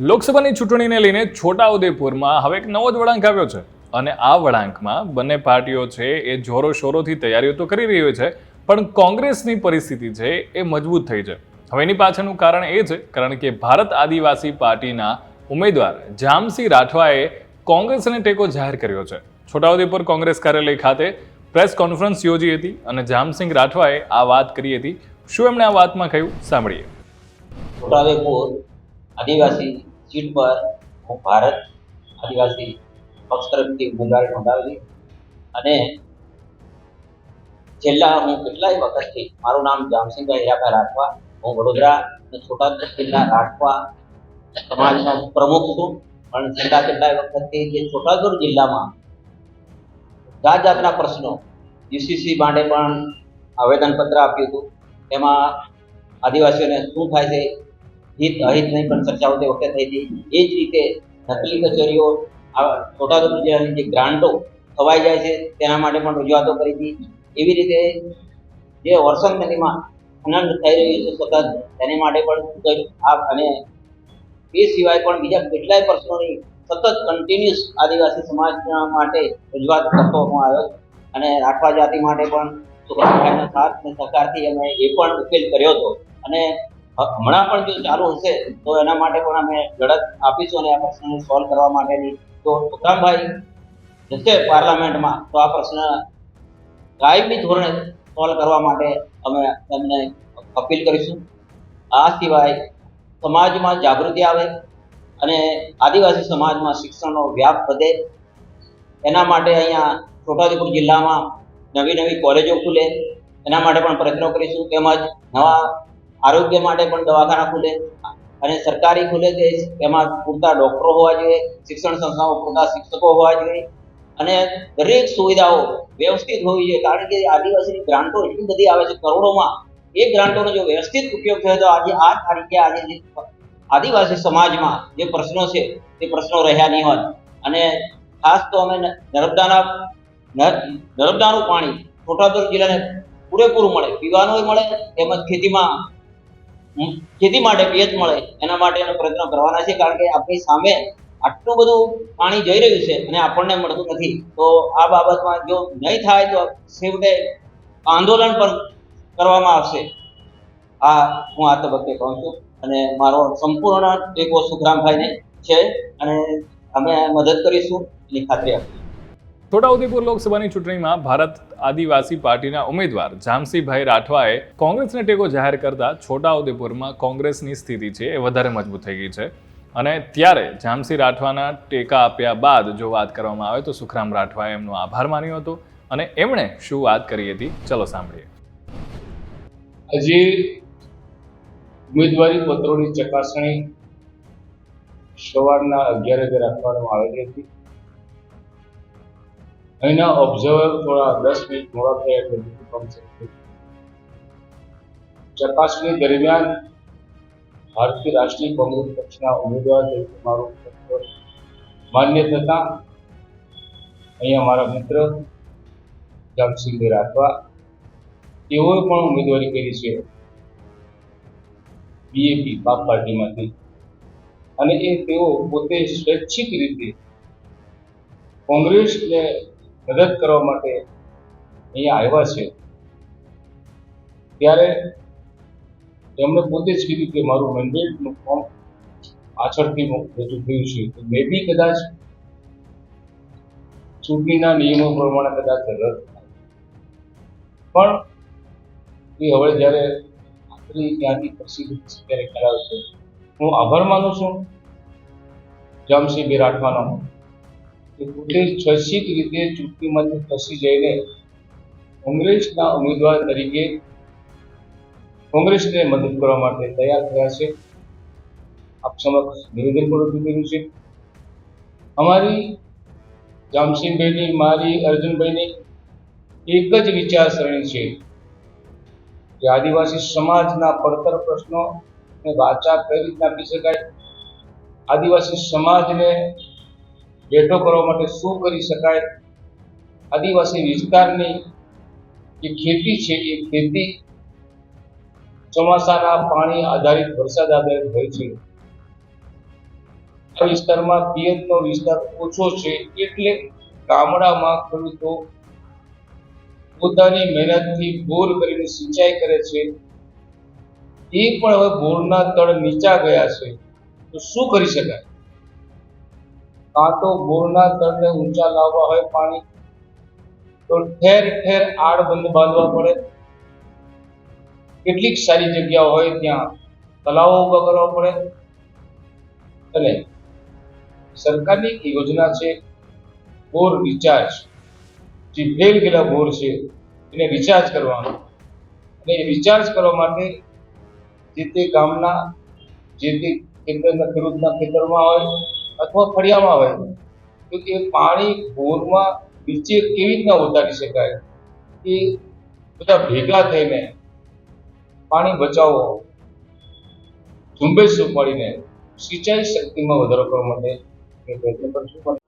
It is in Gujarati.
લોકસભાની ચૂંટણીને લઈને છોટાઉદેપુરમાં હવે એક નવો જ વળાંક આવ્યો છે. અને આ વળાંકમાં બંને પાર્ટીઓ છે એ જોરો શોરોથી તૈયારીઓ તો કરી રહી છે, પણ કોંગ્રેસની પરિસ્થિતિ છે એ મજબૂત થઈ છે. હવે એની પાછળનું કારણ એ છે, કારણ કે ભારત આદિવાસી પાર્ટીના ઉમેદવાર જામસિંહ રાઠવાએ કોંગ્રેસને ટેકો જાહેર કર્યો છે. છોટાઉદેપુર કોંગ્રેસ કાર્યાલય ખાતે પ્રેસ કોન્ફરન્સ યોજી હતી અને જામસિંહ રાઠવાએ આ વાત કરી હતી. શું એમણે આ વાતમાં કહ્યું? સાંભળીએ. છોટાઉદેપુર આદિવાસી સીટ પર હું ભારત આદિવાસી પક્ષ તરફથી ઉમેદવારી નોંધાવેલી અને છેલ્લા હું કેટલાય વખતથી મારું નામ જામસિંહભાઈ હીરાભાઈ રાઠવા, હું વડોદરા અને છોટાઉદેપુર જિલ્લા રાઠવા સમાજનો પ્રમુખ છું. પણ છેલ્લા કેટલાય વખતથી જે છોટાઉદેપુર જિલ્લામાં જાત જાતના પ્રશ્નો યુસીસી માટે પણ આવેદનપત્ર આપ્યું હતું. તેમાં આદિવાસીઓને શું થાય છે હિત, અહિત નહીં પણ ચર્ચાઓ તે વખતે થઈ હતી. એ જ રીતે નકલી કચેરીઓ છોટાઉદેપુર જિલ્લાની જે ગ્રાન્ટો ખવાઈ જાય છે, તેના માટે પણ રજૂઆતો કરી હતી. એવી રીતે જે વર્ષન નદીમાં ખનન થઈ રહ્યું છે સતત, તેની માટે પણ અને એ સિવાય પણ બીજા કેટલાય પ્રશ્નોની સતત કન્ટિન્યુઅસ આદિવાસી સમાજના માટે રજૂઆત કરતો આવ્યો અને રાઠવા જાતિ માટે પણ સાથ અને સહકારથી અમે એ પણ ઉકેલ કર્યો હતો. અને હમણાં પણ જો ચાલુ હશે, તો એના માટે પણ અમે લડત આપીશું અને આ પ્રશ્નને સોલ્વ કરવા માટેની. તો ઉત્તમભાઈ જશે પાર્લામેન્ટમાં, તો આ પ્રશ્ન કાયમી ધોરણે સોલ્વ કરવા માટે અમે તમને અપીલ કરીશું. આ સિવાય સમાજમાં જાગૃતિ આવે અને આદિવાસી સમાજમાં શિક્ષણનો વ્યાપ વધે. એના માટે અહીંયા છોટાઉદેપુર જિલ્લામાં નવી નવી કોલેજો ખુલે. એના માટે પણ પ્રયત્નો કરીશું. તેમજ નવા આરોગ્ય માટે પણ દવાખાના ખુલે. અને સરકારી ખુલે કે એમાં પૂરતા ડોક્ટરો હોવા જોઈએ, શિક્ષણ સંસ્થાઓ પૂરતા શિક્ષકો હોવા જોઈએ. અને દરેક સુવિધાઓ વ્યવસ્થિત હોવી જોઈએ. કારણ કે આદિવાસીની ગ્રાન્ટો એટલી બધી આવે છે, કરોડોમાં. એ ગ્રાન્ટોનો જો વ્યવસ્થિત ઉપયોગ થયો તો આજે આ તારીખે આજે આદિવાસી સમાજમાં જે પ્રશ્નો છે તે પ્રશ્નો રહ્યા નહીં હોત. અને ખાસ તો અમે નર્મદાના નર- નર્મદાનું પાણી, છોટાઉદેપુર જિલ્લાને પૂરેપૂરું મળે, પીવાનું મળે, તેમજ ખેતીમાં ખેતી માટે પિયત મળે. એના માટેનો પ્રયત્ન કરવાના છે. કારણ કે આપણી સામે આટલું બધું પાણી જઈ રહ્યું છે અને આપણને મળતું નથી. તો આ બાબતમાં જો નહીં થાય તો છેવટે આંદોલન પણ કરવામાં આવશે. આ હું આ તબક્કે કહું છું. અને મારો સંપૂર્ણ ટેકો સુખરામભાઈને છે. અને અમે મદદ કરીશું. એની ખાતરી આપીશું. છોટાઉદેપુર લોકસભાની ચૂંટણીમાં ભારત આદિવાસી પાર્ટીના ઉમેદવાર જામસીભાઈ રાઠવાએ કોંગ્રેસને ટેકો જાહેર કરતા છોટાઉદેપુરમાં કોંગ્રેસની સ્થિતિ છે એ વધારે મજબૂત થઈ ગઈ છે. અને ત્યારે જામસી રાઠવાના ટેકા આપ્યા બાદ જો વાત કરવામાં આવે તો સુખરામ રાઠવાએ એમનો આભાર માન્યો હતો અને એમણે શું વાત કરી હતી, ચલો સાંભળીએ. આજે ઉમેદવારી પત્રોની ચકાસણી સવારના અગિયાર વાગે રાખવામાં આવેલી હતી. અહીંના ઓબ્ઝર્વર થોડા દસ મિનિટ મોડા થયા એટલે. ચકાસણી દરમિયાન ભારતીય રાષ્ટ્રીય કોંગ્રેસ પક્ષના ઉમેદવાર તરીકે મારું માન્ય થતા અહીંયા મારા મિત્ર જામસિંહભાઈ રાઠવા તેઓએ પણ ઉમેદવારી કરી છે બીએપી પાક પાર્ટીમાંથી અને એ તેઓ પોતે સ્વૈચ્છિક રીતે કોંગ્રેસને મદદ કરવા માટે અહીંયા આવ્યા છે. ત્યારે તેમણે પોતે જ કીધું કે મારું મેન્ડેટનું ફોર્મ પાછળથી રજૂ થયું છે. તો મે બી કદાચ ચૂંટણીના નિયમો પ્રમાણે કદાચ રદ થાય. પણ એ હવે જ્યારે આખરી ત્યાંથી પ્રસિદ્ધ છે ત્યારે કરાવશે. હું આભાર માનું છું. જામસિંહ રાઠવાનો કે સ્વૈચ્છિક રીતે ચૂંટણીમાંથી ખસી જઈને કોંગ્રેસના ઉમેદવાર તરીકે કોંગ્રેસને મદદ કરવા માટે તૈયાર થયા છે. આપ સમક્ષ નિવેદન પણ રજૂ કર્યું છે. અમારી જામસિંહભાઈની, મારી અર્જુનભાઈની એક જ વિચારસરણી છે કે આદિવાસી સમાજના પડતર પ્રશ્નો વાચા કઈ રીતના આપી શકાય? આદિવાસી સમાજને બેઠો કરવા માટે શું કરી શકાય? આદિવાસી વિસ્તારની જે ખેતી છે, એ ખેતી ચોમાસાના પાણી આધારિત વરસાદ આધારિત હોય છે. આ વિસ્તારમાં પિયતનો વિસ્તાર ઓછો છે, એટલે ગામડામાં ખેડૂતો પોતાની મહેનતથી બોર કરીને સિંચાઈ કરે છે. એ પણ હવે બોરના તળ નીચા ગયા છે. તો શું કરી શકાય? કાં તો બોરના તળને ઊંચા લાવવા હોય પાણી. તો ઠેર ઠેર આડબંધ બાંધવા પડે. કેટલીક સારી જગ્યાઓ હોય ત્યાં તલાવો ઊભા કરવા પડે. અને સરકારની એક યોજના છે, બોર રિચાર્જ. જે ફેલ ગયેલા બોર છે, એને રિચાર્જ કરવાનો. અને એ રિચાર્જ કરવા માટે જે તે ગામના જે તે ખેતરના ખેડૂતના ખેતરમાં હોય અથવા ફળિયામાં હોય. તો એ પાણી બોરમાં નીચે કેવી રીતના ઉતારી શકાય? એ બધા ભેગા થઈને પાણી બચાવો. ઝુંબેશ ઉપાડીને સિંચાઈ શક્તિમાં વધારો કરવા માટે પ્રયત્ન કરશું.